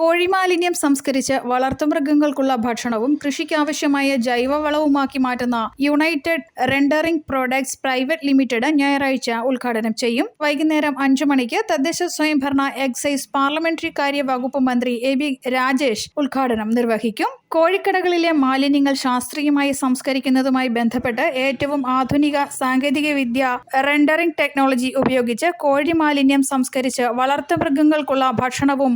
കോഴിമാലിന്യം സംസ്കരിച്ച് വളർത്തുമൃഗങ്ങൾക്കുള്ള ഭക്ഷണവും കൃഷിക്കാവശ്യമായ ജൈവവളവുമാക്കി മാറ്റുന്ന United Rendering Products Private Limited ഞായറാഴ്ച ഉദ്ഘാടനം ചെയ്യും. വൈകുന്നേരം അഞ്ചു മണിക്ക് തദ്ദേശ സ്വയംഭരണ എക്സൈസ് പാർലമെന്ററി കാര്യ വകുപ്പ് മന്ത്രി എ ബി രാജേഷ് ഉദ്ഘാടനം നിർവഹിക്കും. കോഴിക്കടകളിലെ മാലിന്യങ്ങൾ ശാസ്ത്രീയമായി സംസ്കരിക്കുന്നതുമായി ബന്ധപ്പെട്ട് ഏറ്റവും ആധുനിക സാങ്കേതിക വിദ്യ റെൻഡറിംഗ് ടെക്നോളജി ഉപയോഗിച്ച് കോഴി മാലിന്യം സംസ്കരിച്ച് വളർത്തുമൃഗങ്ങൾക്കുള്ള ഭക്ഷണവും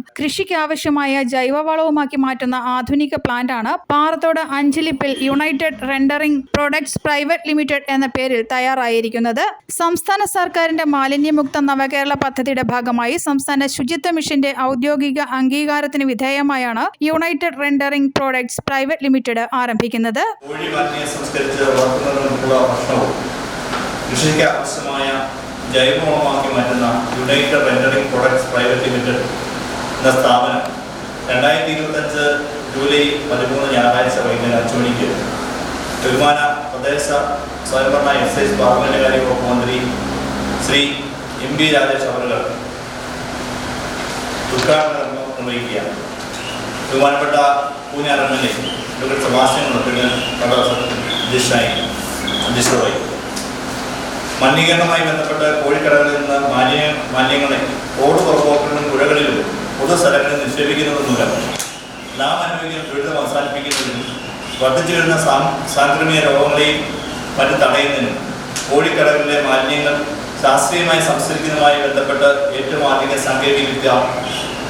കൃഷിക്കാവശ്യമായ ജൈവവളവുമാക്കി മാറ്റുന്ന ആധുനിക പ്ലാന്റാണ് Parathodu അഞ്ചലിപ്പിൽ United Rendering Products Private Limited എന്ന പേരിൽ തയ്യാറായിരിക്കുന്നത്. സംസ്ഥാന സർക്കാരിന്റെ മാലിന്യമുക്ത നവകേരള പദ്ധതിയുടെ ഭാഗമായി സംസ്ഥാന ശുചിത്വ മിഷന്റെ ഔദ്യോഗിക അംഗീകാരത്തിന് വിധേയമായാണ് United Rendering Products Private Limited ആരംഭിക്കുന്നത്. കൃഷിക്ക് ആവശ്യമായ ജൈവവളമാക്കി മാറ്റുന്ന United Rendering Products Private Limited എന്ന സ്ഥാപനം രണ്ടായിരത്തി ഇരുപത്തഞ്ച് ജൂലൈ പതിമൂന്ന് ഞായറാഴ്ച വൈകുന്നേരം അഞ്ച് മണിക്ക് ബഹുമാന പ്രദേശ സ്വയംഭരണ എക്സൈസ് പാർലമെന്റുകാര്യ വകുപ്പ് മന്ത്രി ശ്രീ എം ബി രാജേഷ് അവർ ഉദ്ഘാടനം നിർവഹിക്കുകയാണ്. ബഹുമാനപ്പെട്ട പൂഞ്ഞാർ എം ഇവരുടെ എ ഡോക്ടർ അധ്യക്ഷനായി അധ്യക്ഷതമായി മലിനീകരണവുമായി ബന്ധപ്പെട്ട് കോഴിക്കടകളിൽ നിന്ന് മാലിന്യ മാലിന്യങ്ങളെ റോഡ് പുറമ്പോക്കുകളിലും പുഴകളിലും നിക്ഷേപിക്കുന്നത് മൂലം അനുഭവിക്കുന്ന ദുരിതം അവസാനിപ്പിക്കുന്നതിനും വർദ്ധിച്ചു വരുന്ന സാംക്രമിക രോഗങ്ങളെയും മറ്റും തടയുന്നതിനും കോഴിക്കടകളിലെ മാലിന്യങ്ങൾ ശാസ്ത്രീയമായി സംസ്കരിക്കുന്നതുമായി ബന്ധപ്പെട്ട് ഏറ്റവും ആധുനിക സാങ്കേതിക വിദ്യ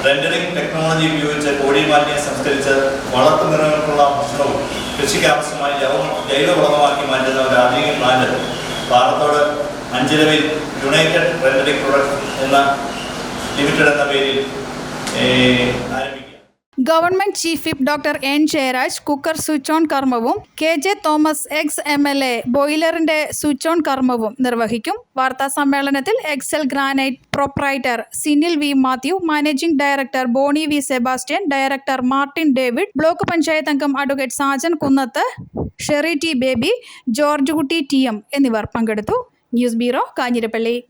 റെൻഡറിംഗ് ടെക്നോളജി ഉപയോഗിച്ച് കോഴി മാലിന്യം സംസ്കരിച്ച് വളർത്തുമൃഗങ്ങൾക്കുള്ള ഭക്ഷണവും കൃഷിക്ക് ആവശ്യമായ ജൈവ ജൈവവളമാക്കി മാറ്റുന്ന ഒരു ആധുനിക പ്ലാന്റ് പാറത്തോട് അഞ്ചിലവിൽ യുണൈറ്റഡ് റെൻഡറിംഗ് പ്രൊഡക്ട് എന്ന ലിമിറ്റഡ് എന്ന പേരിൽ government chief whip doctor N Jayaraj cooker switch on കർമ്മവും K J Thomas ex M L A ബോയിലറിന്റെ switch on കർമ്മവും നിർവഹിക്കും. വാർത്താ സമ്മേളനത്തിൽ Excel Granite proprietor Sinil V Mathew managing director Boney V Sebastian director Martin David block panchayat അംഗം advocate Sajan Kunnath Sherry T Baby George Kutty T M എന്നിവർ പങ്കെടുത്തു. News bureau Kanjirappally.